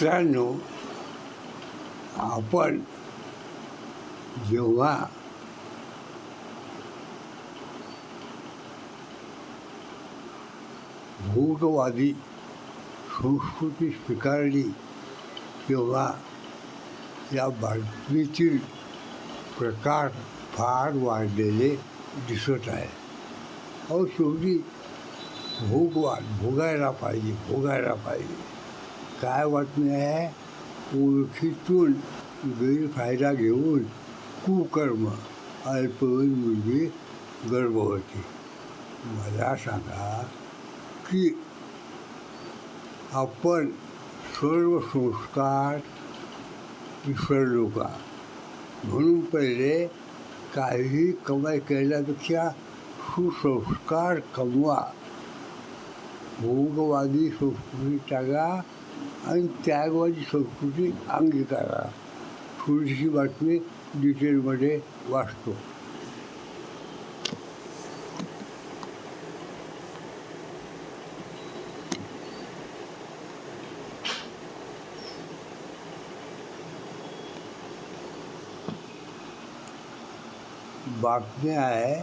मित्रांनो आपण जेव्हा भूतवादी संस्कृती स्वीकारली तेव्हा या बातमीतील प्रकार फार वाढलेले दिसत आहे अहो शेवटी भोगवाद भोगायला पाहिजे भोगायला पाहिजे. काय वाटणे आहे? ओळखीतून गैरफायदा घेऊन कुकर्म अल्पवयीन मुलगी गर्भवती मला सांगा की आपण सर्व संस्कार विसरलो का? म्हणून पहिले काही कमाई केल्यापेक्षा सुसंस्कार कमवा. भोगवादी संस्कृती टाका. आणि त्यागवादी संस्कृती अंगीकारा. थोडीशी बातमी डिटेलमध्ये वाचतो. बातम्या आहे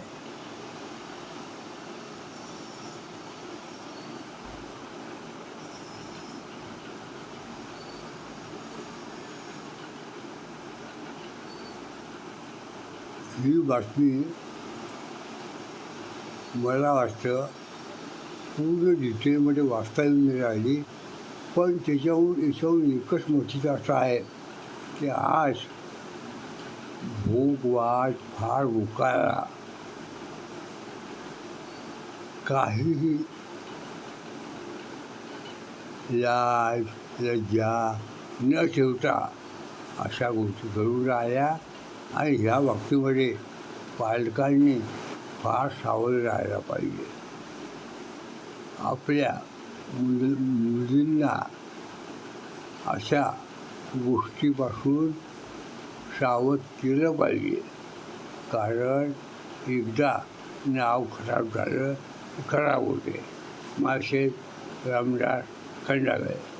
ही बातमी मला वाटतं पूर्ण डिटेलमध्ये वाचता येऊन राहिली पण त्याच्याहून याच्याहून एकच मोठीचं असं आहे की आज भोगवाद फार उकाळला काहीही लाज लज्जा न ठेवता अशा गोष्टी घडून राहिल्या आणि ह्या बाबतीमध्ये पालकांनी फार सावध राहायला पाहिजे. आपल्या मुल मुलींना अशा गोष्टीपासून सावध केलं पाहिजे. कारण एकदा नाव खराब झालं खराब होते. मासे रामदास खंडागळे.